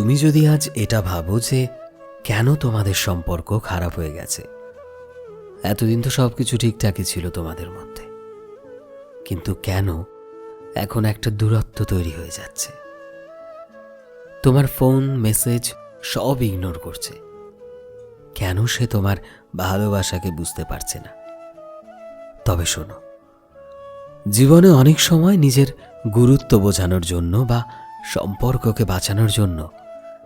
তুমি যদি আজ এটা ভাবো যে কেন তোমাদের সম্পর্ক খারাপ হয়ে গেছে? এতদিন তো সব কিছু ঠিকঠাকই ছিল তোমাদের মধ্যে। কিন্তু কেন এখন একটা দূরত্ব তৈরি হয়ে যাচ্ছে? তোমার ফোন, মেসেজ সব ইগনোর করছে। কেন সে তোমার ভালোবাসাকে বুঝতে পারছে না? তবে শোনো, জীবনে অনেক সময় নিজের গুরুত্ব বোঝানোর জন্য বা সম্পর্ককে বাঁচানোর জন্য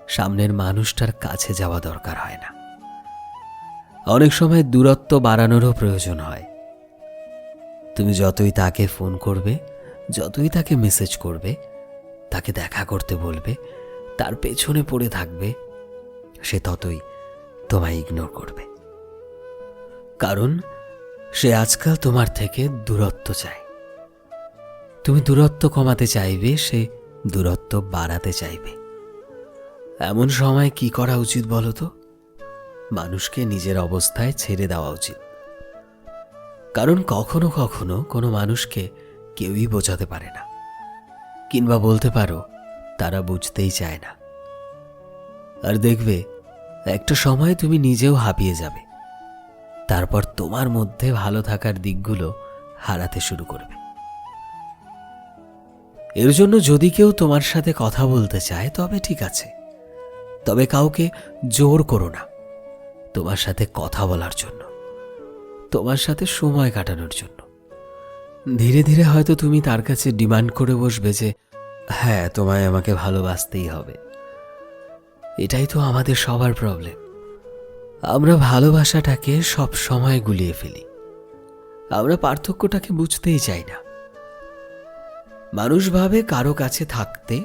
সামনের মানুষটার কাছে যাওয়া দরকার হয় না। অনেক সময় দূরত্ব বাড়ানোরও প্রয়োজন হয়। তুমি যতই তাকে ফোন করবে, যতই তাকে মেসেজ করবে, তাকে দেখা করতে বলবে, তার পেছনে পড়ে থাকবে, সে ততই তোমায় ইগনোর করবে। কারণ সে আজকাল তোমার থেকে দূরত্ব চায়। তুমি দূরত্ব কমাতে চাইবে, সে দূরত্ব বাড়াতে চাইবে। এমন সময় কি করা উচিত বলো তো? মানুষকে নিজের অবস্থায় ছেড়ে দেওয়া উচিত। কারণ কখনো কখনো কোনো মানুষকে কেউই বোঝাতে পারে না। কিংবা বলতে পারো, তারা বুঝতেই চায় না। আর দেখবে, একটা সময় তুমি নিজেও হাঁপিয়ে যাবে। তারপর তোমার মধ্যে ভালো থাকার দিকগুলো হারাতে শুরু করবে। এর জন্য যদি কেউ তোমার সাথে কথা বলতে চায়, তবে ঠিক আছে। তবে কাউকে জোর করো না তোমার সাথে কথা বলার জন্য, তোমার সাথে সময় কাটানোর জন্য। ধীরে ধীরে হয়তো তুমি তার কাছে ডিমান্ড করে বসবে যে হ্যাঁ তোমায় আমাকে ভালোবাসতেই হবে। এটাই তো আমাদের সবার প্রবলেম আমরা ভালোবাসাটাকে সব সময় গুলিয়ে ফেলি। আমরা পার্থক্যটাকে বুঝতেই চাই না। মানুষ ভাবে কারও কাছে থাকতে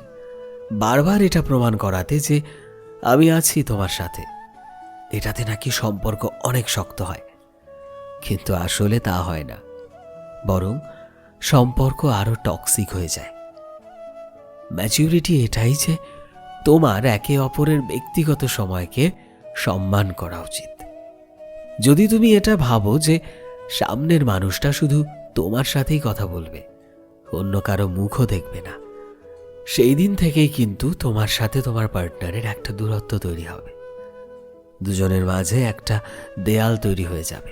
বারবার এটা প্রমাণ করাতে যে আমি আছি তোমার সাথে। এটাতে নাকি সম্পর্ক অনেক শক্ত হয়। কিন্তু আসলে তা হয় না। বরং সম্পর্ক আরও টক্সিক হয়ে যায়। ম্যাচিউরিটি এটাই যে তোমার একে অপরের ব্যক্তিগত সময়কে সম্মান করা উচিত। যদি তুমি এটা ভাবো যে সামনের মানুষটা শুধু তোমার সাথেই কথা বলবে, অন্য কারও মুখও দেখবে না। সেই দিন থেকেই কিন্তু তোমার সাথে তোমার পার্টনারের একটা দূরত্ব তৈরি হবে। দুজনের মাঝে একটা দেয়াল তৈরি হয়ে যাবে।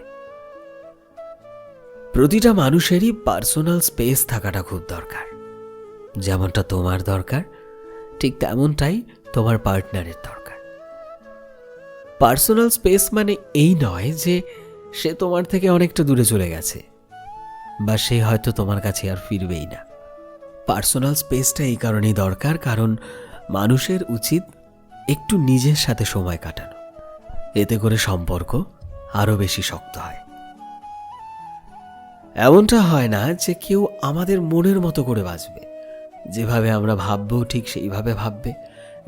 প্রতিটা মানুষেরই পার্সোনাল স্পেস থাকাটা খুব দরকার। যেমনটা তোমার দরকার, ঠিক তেমনটাই তোমার পার্টনারের দরকার। পার্সোনাল স্পেস মানে এই নয় যে সে তোমার থেকে অনেকটা দূরে চলে গেছে, বা সে হয়তো তোমার কাছে আর ফিরবেই না। পার্সোনাল স্পেসটা এই কারণেই দরকার, কারণ মানুষের উচিত একটু নিজের সাথে সময় কাটানো। এতে করে সম্পর্ক আরও বেশি শক্ত হয়। এমনটা হয় না যে কেউ আমাদের মনের মতো করে বাঁচবে। যেভাবে আমরা ভাববো ঠিক সেইভাবে ভাববে,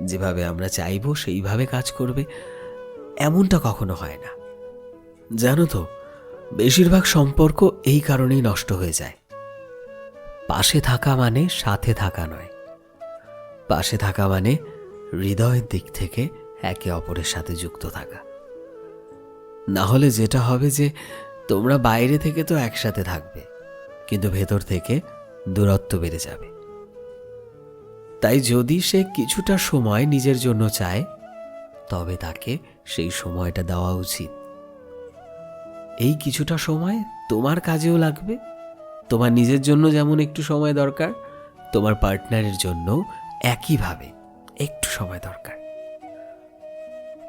যেভাবে আমরা চাইব সেইভাবে কাজ করবে, এমনটা কখনো হয় না। জানো তো, বেশিরভাগ সম্পর্ক এই কারণেই নষ্ট হয়ে যায়। পাশে থাকা মানে সাথে থাকা নয়। পাশে থাকা মানে হৃদয়ের দিক থেকে একে অপরের সাথে যুক্ত থাকা। না হলে যেটা হবে যে, তোমরা বাইরে থেকে তো একসাথে থাকবে, কিন্তু ভেতর থেকে দূরত্ব বেড়ে যাবে। তাই যদি সে কিছুটা সময় নিজের জন্য চায়, তবে তাকে সেই সময়টা দেওয়া উচিত। এই কিছুটা সময় তোমার কাজেও লাগবে। তোমার নিজের জন্য যেমন একটু সময় দরকার, তোমার পার্টনারের জন্য একইভাবে একটু সময় দরকার।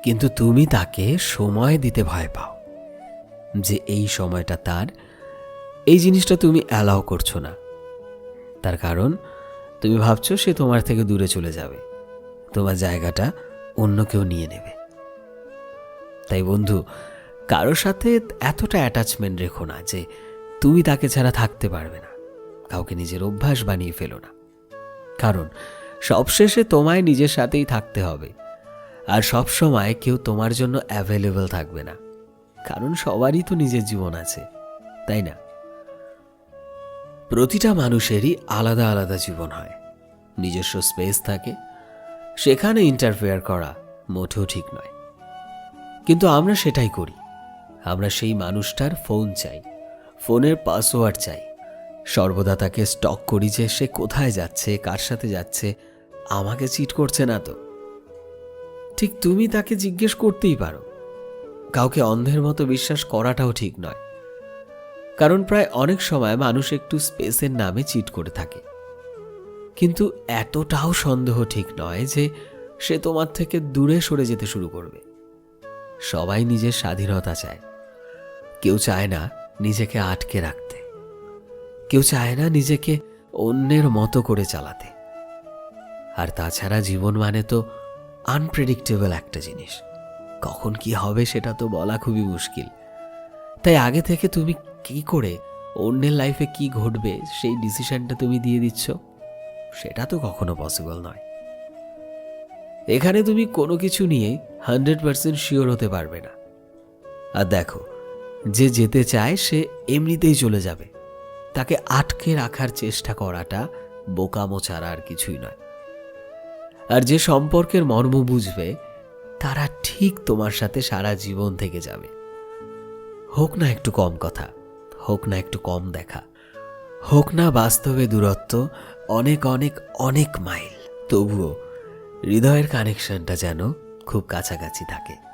কিন্তু তুমি তাকে সময় দিতে ভয় পাও যে এই সময়টা তার, এই জিনিসটা তুমি অ্যালাউ করছ না। তার কারণ, তুমি ভাবছ সে তোমার থেকে দূরে চলে যাবে, তোমার জায়গাটা অন্য কেউ নিয়ে নেবে। তাই বন্ধু কারোর সাথে এতটা অ্যাটাচমেন্ট রেখো না যে তুমি তাকে ছাড়া থাকতে পারবে না। কাউকে নিজের অভ্যাস বানিয়ে ফেলো না। কারণ, সবশেষে তোমায় নিজের সাথেই থাকতে হবে। আর সব সময় কেউ তোমার জন্য অ্যাভেলেবল থাকবে না। কারণ, সবারই তো নিজের জীবন আছে, তাই না? প্রতিটা মানুষেরই আলাদা আলাদা জীবন হয়। নিজস্ব স্পেস থাকে। সেখানে ইন্টারফেয়ার করা মোটেও ঠিক নয়। কিন্তু আমরা সেটাই করি। আমরা সেই মানুষটার ফোন চাই। ফোনের পাসওয়ার্ড চাই। সর্বদা তাকে স্টক করি যে সে কোথায় যাচ্ছে, কার সাথে যাচ্ছে, আমাকে চিট করছে না তো। ঠিক তুমি তাকে জিজ্ঞেস করতেই পারো। কাউকে অন্ধের মতো বিশ্বাস করাটাও ঠিক নয়। কারণ প্রায় অনেক সময় মানুষ একটু স্পেসের নামে চিট করে থাকে। কিন্তু এতটাও সন্দেহ ঠিক নয় যে সে তোমার থেকে দূরে সরে যেতে শুরু করবে। সবাই নিজের স্বাধীনতা চায়। কেউ চায় না নিজেকে আটকে রাখতে। কেউ চায় না নিজেকে অন্যের মতো করে চালাতে। আর তাছাড়া জীবন মানে তো আনপ্রেডিক্টেবল একটা জিনিস। কখন কি হবে সেটা তো বলা খুবই মুশকিল। তাই আগে থেকে তুমি কি করে অন্যের লাইফে কি ঘটবে সেই ডিসিশনটা তুমি দিয়ে দিচ্ছ, সেটা তো কখনো পসিবল নয়। এখানে তুমি কোনো কিছু নিয়ে হান্ড্রেড পার্সেন্ট শিওর হতে পারবে না। আর দেখো যে যেতে চায় সে এমনিতেই চলে যাবে। তাকে আটকে রাখার চেষ্টা করাটা বোকামো ছাড়া আর কিছুই নয়। আর যে সম্পর্কের মর্ম বুঝবে, তারা ঠিক তোমার সাথে সারা জীবন থেকে যাবে। হোক না একটু কম কথা, হোক না একটু কম দেখা, হোক না বাস্তবে দূরত্ব, অনেক অনেক অনেক মাইল। তবুও হৃদয়ের কানেকশনটা যেন খুব কাছাকাছি থাকে।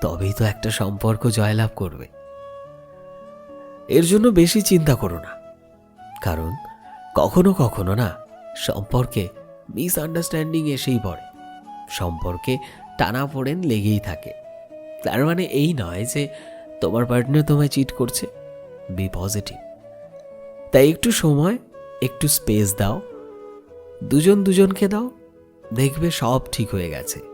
তবেই তো একটা সম্পর্ক জয়লাভ করবে। এর জন্য বেশি চিন্তা করো না। কারণ কখনো কখনো না, সম্পর্কে মিসআন্ডারস্ট্যান্ডিং এসেই পড়ে। সম্পর্কে টানা পড়েন লেগেই থাকে। তার মানে এই নয় যে তোমার পার্টনার তোমায় চিট করছে। বি পজিটিভ তাই একটু সময়, একটু স্পেস দাও। দুজন দুজনকে দাও। দেখবে সব ঠিক হয়ে গেছে।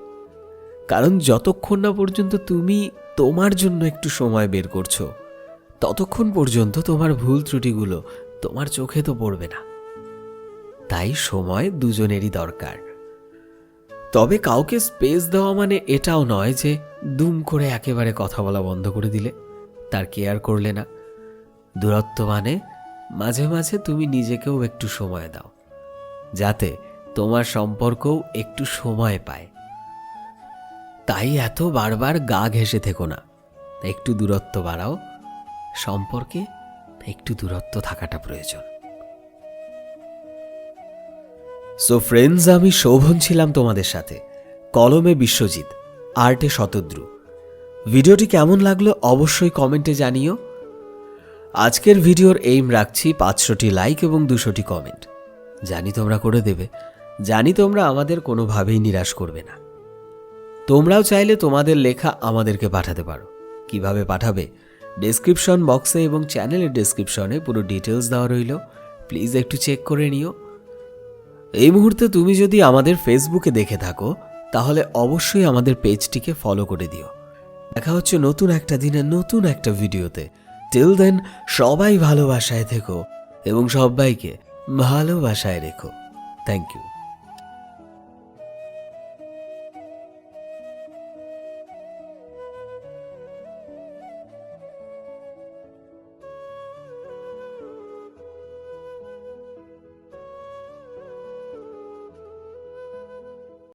কারণ যতক্ষণ না পর্যন্ত তুমি তোমার জন্য একটু সময় বের করছ, ততক্ষণ পর্যন্ত তোমার ভুল ত্রুটিগুলো তোমার চোখে তো পড়বে না। তাই সময় দুজনেরই দরকার। তবে কাউকে স্পেস দেওয়া মানে এটাও নয় যে দুম করে একেবারে কথা বলা বন্ধ করে দিলে, তার কেয়ার করলে না। দূরত্ব মানে মাঝে মাঝে তুমি নিজেকেও একটু সময় দাও, যাতে তোমার সম্পর্কও একটু সময় পায়। তাই এত বারবার গা ঘেসে থেকো না। একটু দূরত্ব বাড়াও। সম্পর্কে একটু দূরত্ব থাকাটা প্রয়োজন। সো ফ্রেন্ডস আমি শোভন ছিলাম তোমাদের সাথে। কলমে বিশ্বজিৎ, আর্টে শতদ্রু। ভিডিওটি কেমন লাগল অবশ্যই কমেন্টে জানিও। আজকের ভিডিওর এইম রাখছি পাঁচশোটি লাইক এবং দুশোটি কমেন্ট জানি তোমরা করে দেবে। জানি তোমরা আমাদের কোনোভাবেই নিরাশ করবে না। তোমরাও চাইলে তোমাদের লেখা আমাদেরকে পাঠাতে পারো। কীভাবে পাঠাবে? ডেসক্রিপশন বক্সে এবং চ্যানেলের ডেসক্রিপশনে পুরো ডিটেলস দেওয়া রইল। প্লিজ একটু চেক করে নিও। এই মুহূর্তে তুমি যদি আমাদের ফেসবুকে দেখে থাকো, তাহলে অবশ্যই আমাদের পেজটিকে ফলো করে দিও। দেখা হচ্ছে নতুন একটা দিনে, নতুন একটা ভিডিওতে টিল দেন সবাই ভালোবাসায় থেকো এবং সবাইকে ভালোবাসায় রেখো। Thank you